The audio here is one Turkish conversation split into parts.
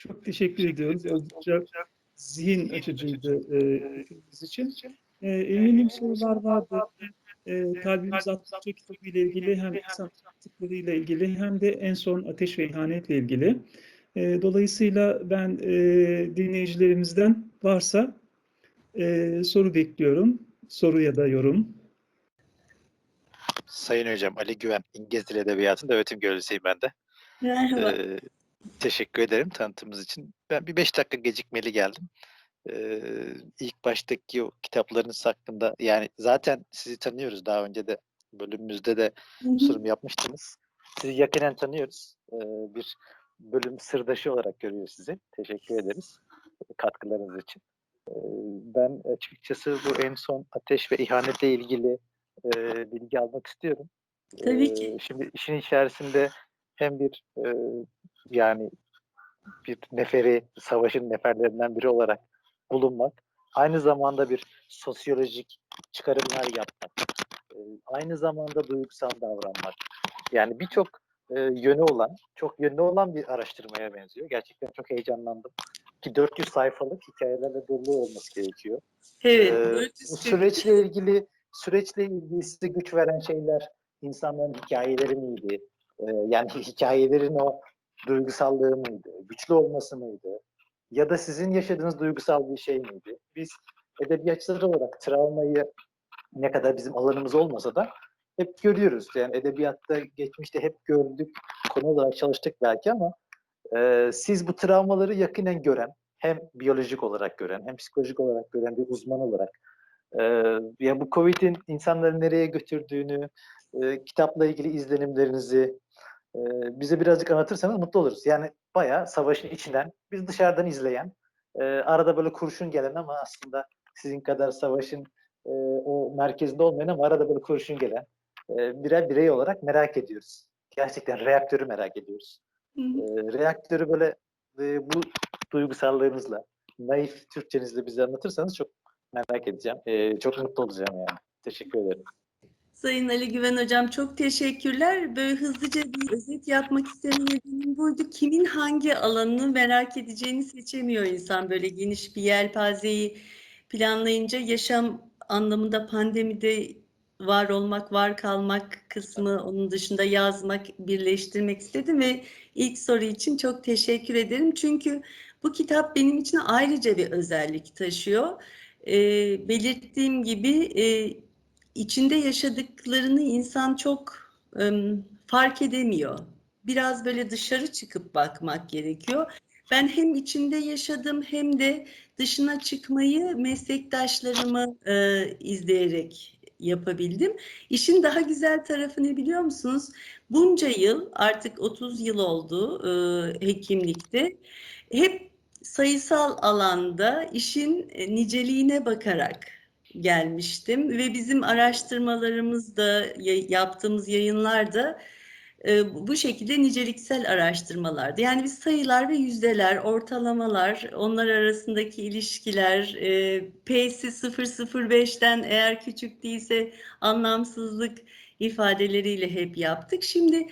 Çok teşekkür ediyoruz. Oldukça zihin açıcıydı e, hepimiz için. E, eminim sorular vardı. E, Kalbimiz Atlatıyor kitabı ile ilgili hem insan ile ilgili hem de en son ateş ve ihanetle ilgili. E, dolayısıyla ben e, dinleyicilerimizden varsa e, soru bekliyorum. Soru ya da yorum. Sayın Hocam Ali Güven, İngiliz Dili Edebiyatı'nda öğretim görevlisiyim ben de. Merhaba. Ee, teşekkür ederim tanıtımınız için. Ben bir beş dakika gecikmeli geldim. Ee, ilk baştaki o kitaplarınız hakkında yani zaten sizi tanıyoruz daha önce de bölümümüzde de sunum yapmıştınız. Sizi yakinen tanıyoruz. Ee, bir bölüm sırdaşı olarak görüyoruz sizi. Teşekkür ederiz katkılarınız için. Ee, ben açıkçası bu en son ateş ve ihanetle ilgili e, bilgi almak istiyorum. Tabii ki. Ee, Şimdi işin içerisinde hem bir e, yani bir neferi, savaşın neferlerinden biri olarak bulunmak, aynı zamanda bir sosyolojik çıkarımlar yapmak, e, aynı zamanda duygusal davranmak. Yani birçok e, yönü olan, çok yönlü olan bir araştırmaya benziyor. Gerçekten çok heyecanlandım. Ki 400 sayfalık hikayelerle dolu olması gerekiyor. Evet. Ee, süreçle ilgili süreçle ilgili size güç veren şeyler insanların hikayeleri miydi? Ee, yani hikayelerin o duygusallığı mıydı? Güçlü olması mıydı? Ya da sizin yaşadığınız duygusal bir şey miydi? Biz edebiyatçılar olarak travmayı ne kadar bizim alanımız olmasa da hep görüyoruz. Yani edebiyatta geçmişte hep gördük, konu olarak çalıştık belki ama e, siz bu travmaları yakinen gören, hem biyolojik olarak gören, hem psikolojik olarak gören bir uzman olarak e, ya bu Covid'in insanları nereye götürdüğünü, e, kitapla ilgili izlenimlerinizi e, bize birazcık anlatırsanız mutlu oluruz. Yani bayağı savaşın içinden, biz dışarıdan izleyen, e, arada böyle kurşun gelen ama aslında sizin kadar savaşın e, o merkezinde olmayan ama arada böyle kurşun gelen e, birer birey olarak merak ediyoruz. Gerçekten reaktörü merak ediyoruz. Hı hı. E, reaktörü böyle e, bu duygusallığınızla, naif Türkçenizle bize anlatırsanız çok merak edeceğim. E, çok mutlu olacağım yani. Teşekkür ederim. Sayın Ali Güven Hocam çok teşekkürler. Böyle hızlıca bir özet yapmak istediğim nedenim buydu. Kimin hangi alanını merak edeceğini seçemiyor insan. Böyle geniş bir yelpazeyi planlayınca yaşam anlamında pandemide var olmak, var kalmak kısmı, onun dışında yazmak, birleştirmek istedim ve ilk soru için çok teşekkür ederim. Çünkü bu kitap benim için ayrıca bir özellik taşıyor. Ee, belirttiğim gibi e, içinde yaşadıklarını insan çok fark edemiyor. Biraz böyle dışarı çıkıp bakmak gerekiyor. Ben hem içinde yaşadım hem de dışına çıkmayı meslektaşlarımı e, izleyerek yapabildim. İşin daha güzel tarafı ne biliyor musunuz? Bunca yıl artık 30 yıl oldu e, hekimlikte. Hep sayısal alanda işin e, niceliğine bakarak gelmiştim ve bizim araştırmalarımızda ya- yaptığımız yayınlarda e, bu şekilde niceliksel araştırmalardı. Yani biz sayılar ve yüzdeler, ortalamalar, onlar arasındaki ilişkiler, e, P'si 005'ten eğer küçük değilse anlamsızlık ifadeleriyle hep yaptık. Şimdi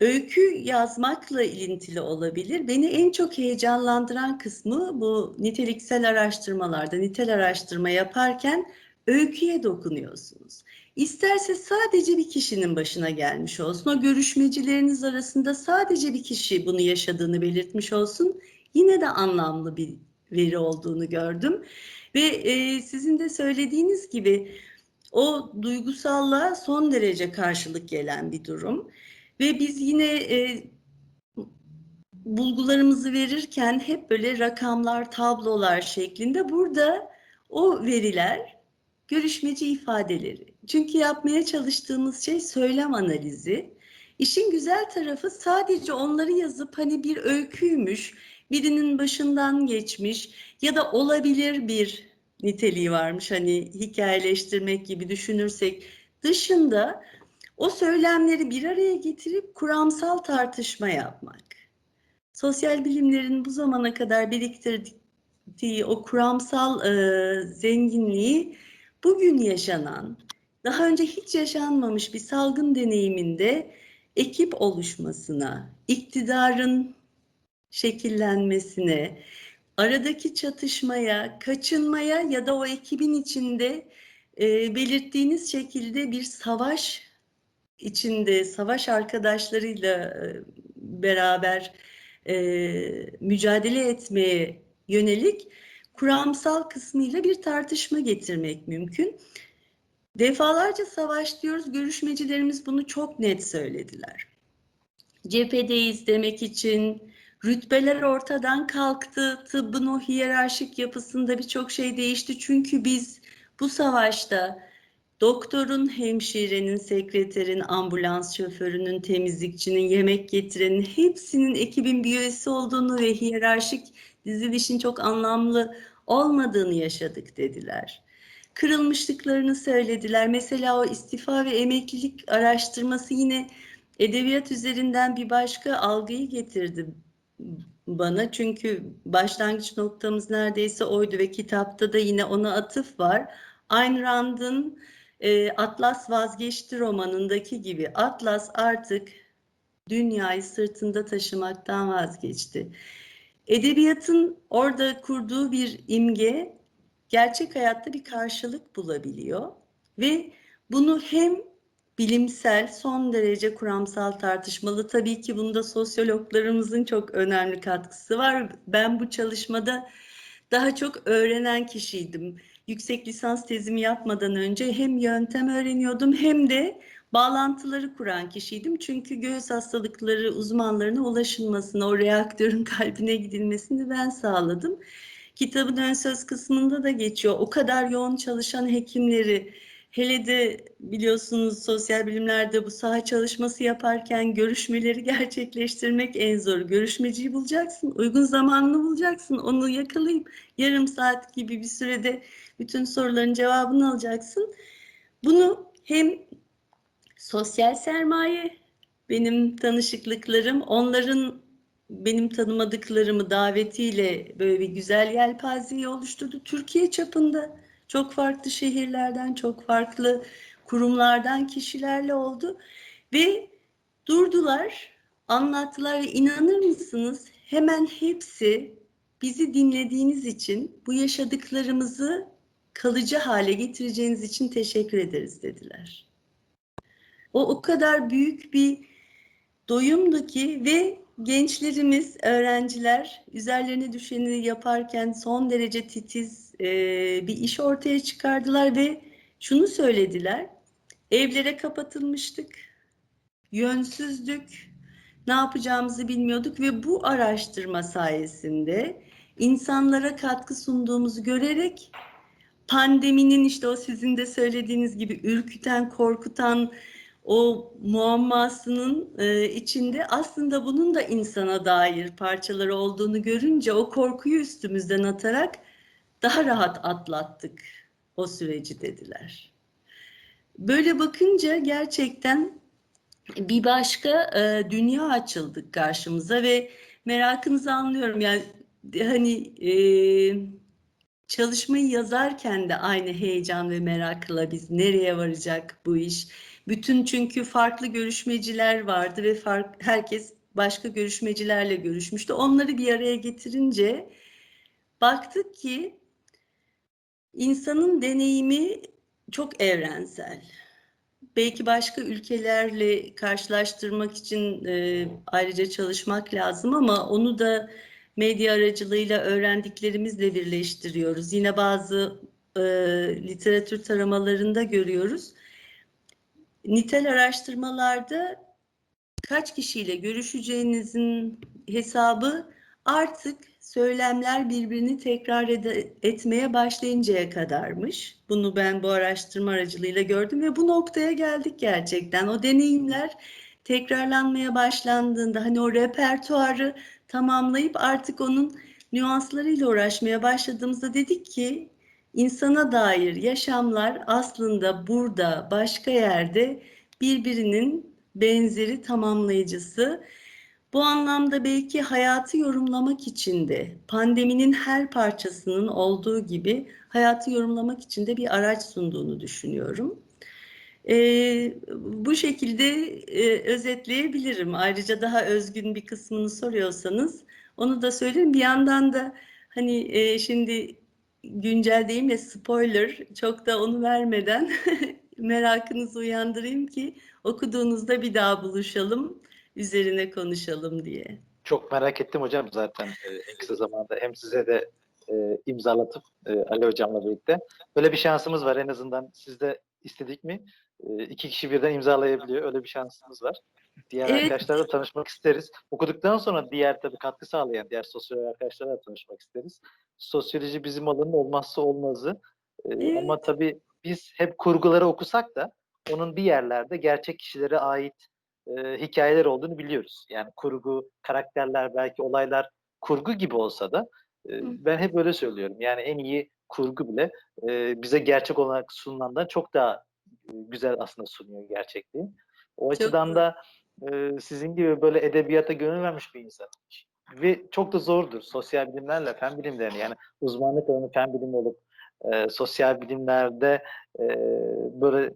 öykü yazmakla ilintili olabilir. Beni en çok heyecanlandıran kısmı bu niteliksel araştırmalarda, nitel araştırma yaparken öyküye dokunuyorsunuz. İsterse sadece bir kişinin başına gelmiş olsun, o görüşmecileriniz arasında sadece bir kişi bunu yaşadığını belirtmiş olsun, yine de anlamlı bir veri olduğunu gördüm. Ve e, sizin de söylediğiniz gibi o duygusallığa son derece karşılık gelen bir durum. Ve biz yine e, bulgularımızı verirken hep böyle rakamlar, tablolar şeklinde burada o veriler görüşmeci ifadeleri. Çünkü yapmaya çalıştığımız şey söylem analizi. İşin güzel tarafı sadece onları yazıp hani bir öyküymüş, birinin başından geçmiş ya da olabilir bir niteliği varmış hani hikayeleştirmek gibi düşünürsek dışında o söylemleri bir araya getirip kuramsal tartışma yapmak. Sosyal bilimlerin bu zamana kadar biriktirdiği o kuramsal e, zenginliği bugün yaşanan, daha önce hiç yaşanmamış bir salgın deneyiminde ekip oluşmasına, iktidarın şekillenmesine, aradaki çatışmaya, kaçınmaya ya da o ekibin içinde e, belirttiğiniz şekilde bir savaş içinde, savaş arkadaşlarıyla beraber e, mücadele etmeye yönelik kuramsal kısmıyla bir tartışma getirmek mümkün. Defalarca savaş diyoruz, görüşmecilerimiz bunu çok net söylediler. Cephedeyiz demek için rütbeler ortadan kalktı, tıbbın o hiyerarşik yapısında birçok şey değişti. Çünkü biz bu savaşta doktorun, hemşirenin, sekreterin, ambulans şoförünün, temizlikçinin, yemek getirenin hepsinin ekibin bir üyesi olduğunu ve hiyerarşik dizilişin çok anlamlı olmadığını yaşadık dediler. Kırılmışlıklarını söylediler. Mesela o istifa ve emeklilik araştırması yine edebiyat üzerinden bir başka algıyı getirdi bana. Çünkü başlangıç noktamız neredeyse oydu ve kitapta da yine ona atıf var. Ayn Rand'ın e, Atlas Vazgeçti romanındaki gibi Atlas artık dünyayı sırtında taşımaktan vazgeçti. Edebiyatın orada kurduğu bir imge gerçek hayatta bir karşılık bulabiliyor ve bunu hem bilimsel son derece kuramsal tartışmalı tabii ki bunda sosyologlarımızın çok önemli katkısı var. Ben bu çalışmada daha çok öğrenen kişiydim. Yüksek lisans tezimi yapmadan önce hem yöntem öğreniyordum hem de bağlantıları kuran kişiydim. Çünkü göğüs hastalıkları uzmanlarına ulaşılmasını, o reaktörün kalbine gidilmesini ben sağladım. Kitabın ön söz kısmında da geçiyor. O kadar yoğun çalışan hekimleri, hele de biliyorsunuz sosyal bilimlerde bu saha çalışması yaparken görüşmeleri gerçekleştirmek en zor. Görüşmeciyi bulacaksın, uygun zamanını bulacaksın, onu yakalayıp yarım saat gibi bir sürede bütün soruların cevabını alacaksın. Bunu hem sosyal sermaye, benim tanışıklıklarım, onların benim tanımadıklarımı davetiyle böyle bir güzel yelpazeyi oluşturdu. Türkiye çapında çok farklı şehirlerden, çok farklı kurumlardan kişilerle oldu ve durdular, anlattılar ve inanır mısınız hemen hepsi bizi dinlediğiniz için bu yaşadıklarımızı kalıcı hale getireceğiniz için teşekkür ederiz dediler. O o kadar büyük bir doyumdu ki ve gençlerimiz, öğrenciler üzerlerine düşeni yaparken son derece titiz e, bir iş ortaya çıkardılar ve şunu söylediler. Evlere kapatılmıştık, yönsüzdük, ne yapacağımızı bilmiyorduk ve bu araştırma sayesinde insanlara katkı sunduğumuzu görerek pandeminin işte o sizin de söylediğiniz gibi ürküten, korkutan o muammasının e, içinde aslında bunun da insana dair parçaları olduğunu görünce o korkuyu üstümüzden atarak daha rahat atlattık o süreci dediler. Böyle bakınca gerçekten bir başka e, dünya açıldık karşımıza ve merakınızı anlıyorum. Yani hani e, çalışmayı yazarken de aynı heyecan ve merakla biz nereye varacak bu iş? Bütün çünkü farklı görüşmeciler vardı ve fark, herkes başka görüşmecilerle görüşmüştü. Onları bir araya getirince baktık ki insanın deneyimi çok evrensel. Belki başka ülkelerle karşılaştırmak için e, ayrıca çalışmak lazım ama onu da medya aracılığıyla öğrendiklerimizle birleştiriyoruz. Yine bazı e, literatür taramalarında görüyoruz. Nitel araştırmalarda kaç kişiyle görüşeceğinizin hesabı artık söylemler birbirini tekrar etmeye başlayıncaya kadarmış. Bunu ben bu araştırma aracılığıyla gördüm ve bu noktaya geldik gerçekten. O deneyimler tekrarlanmaya başlandığında hani o repertuarı tamamlayıp artık onun nüanslarıyla uğraşmaya başladığımızda dedik ki insana dair yaşamlar aslında burada başka yerde birbirinin benzeri tamamlayıcısı. Bu anlamda belki hayatı yorumlamak için de pandeminin her parçasının olduğu gibi hayatı yorumlamak için de bir araç sunduğunu düşünüyorum. Ee, bu şekilde e, özetleyebilirim. Ayrıca daha özgün bir kısmını soruyorsanız onu da söyleyeyim. Bir yandan da hani e, şimdi güncel deyimle spoiler çok da onu vermeden merakınızı uyandırayım ki okuduğunuzda bir daha buluşalım, üzerine konuşalım diye. Çok merak ettim hocam zaten en kısa zamanda hem size de e, imzalatıp e, Ali hocamla birlikte. Böyle bir şansımız var en azından siz de istedik mi? E, iki kişi birden imzalayabiliyor. Öyle bir şansımız var. Diğer Evet. arkadaşlarla tanışmak isteriz. Okuduktan sonra diğer tabii katkı sağlayan diğer sosyal arkadaşlarla tanışmak isteriz. Sosyoloji bizim alanın olmazsa olmazı. E, Evet. Ama tabii biz hep kurguları okusak da onun bir yerlerde gerçek kişilere ait e, hikayeler olduğunu biliyoruz. Yani kurgu, karakterler, belki olaylar kurgu gibi olsa da e, ben hep öyle söylüyorum. Yani en iyi kurgu bile e, bize gerçek olarak sunulandan çok daha güzel aslında sunuyor gerçekliği. O açıdan doğru. da e, sizin gibi böyle edebiyata gönül vermiş bir insan. Ve çok da zordur sosyal bilimlerle fen bilimlerini yani uzmanlık alanı fen bilimi olup e, sosyal bilimlerde e, böyle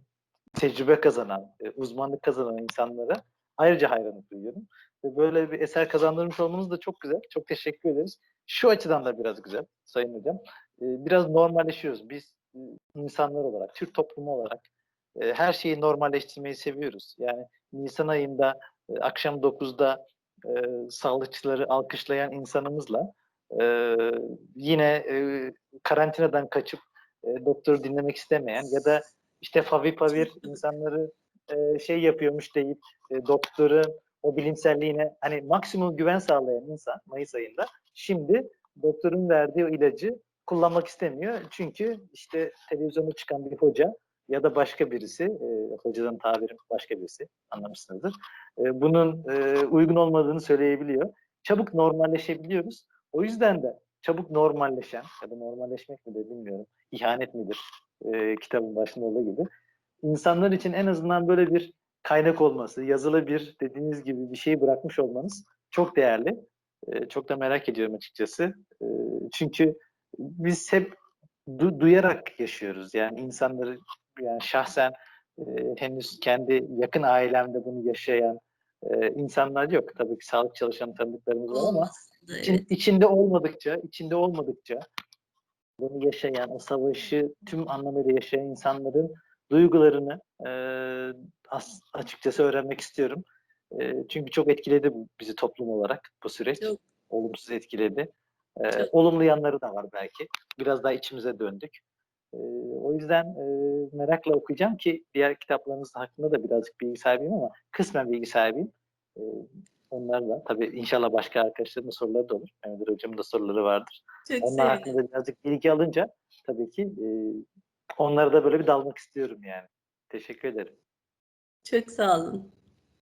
tecrübe kazanan, e, uzmanlık kazanan insanlara ayrıca hayranlık duyuyorum. Ve böyle bir eser kazandırmış olmanız da çok güzel. Çok teşekkür ederiz. Şu açıdan da biraz güzel Sayın Hocam. E, Biraz normalleşiyoruz. Biz e, insanlar olarak, Türk toplumu olarak her şeyi normalleştirmeyi seviyoruz. Yani Nisan ayında akşam 9'da e, sağlıkçıları alkışlayan insanımızla yine karantinadan kaçıp doktoru dinlemek istemeyen ya da işte favipavir insanları e, şey yapıyormuş deyip e, doktorun o bilimselliğine hani maksimum güven sağlayan insan Mayıs ayında şimdi doktorun verdiği o ilacı kullanmak istemiyor. Çünkü işte televizyona çıkan bir hoca ya da başka birisi, e, hocadan tabirim başka birisi anlamışsınızdır. E, bunun e, uygun olmadığını söyleyebiliyor. Çabuk normalleşebiliyoruz. O yüzden de çabuk normalleşen ya da normalleşmek midir bilmiyorum. İhanet midir? E, kitabın başında olduğu gibi. İnsanlar için en azından böyle bir kaynak olması, yazılı bir dediğiniz gibi bir şey bırakmış olmanız çok değerli. E, çok da merak ediyorum açıkçası. E, çünkü biz hep du- duyarak yaşıyoruz. Yani insanları yani şahsen e, henüz kendi yakın ailemde bunu yaşayan e, insanlar yok. Tabii ki sağlık çalışan tanıdıklarımız var ama evet. içinde olmadıkça, içinde olmadıkça bunu yaşayan, o savaşı tüm anlamıyla yaşayan insanların duygularını e, as- açıkçası öğrenmek istiyorum. E, çünkü çok etkiledi bu- bizi toplum olarak bu süreç. Çok. Olumsuz etkiledi. E, Çok. olumlu yanları da var belki. Biraz daha içimize döndük. E, o yüzden e, merakla okuyacağım ki diğer kitaplarınız hakkında da birazcık bilgi sahibiyim ama kısmen bilgi sahibiyim. E, onlarla tabii inşallah başka arkadaşlarımın da soruları da olur. Mehmet Hocam'ın da soruları vardır. Çok Onlar sevinirim. hakkında birazcık bilgi alınca tabii ki e, onlara da böyle bir dalmak istiyorum yani. Teşekkür ederim. Çok sağ olun.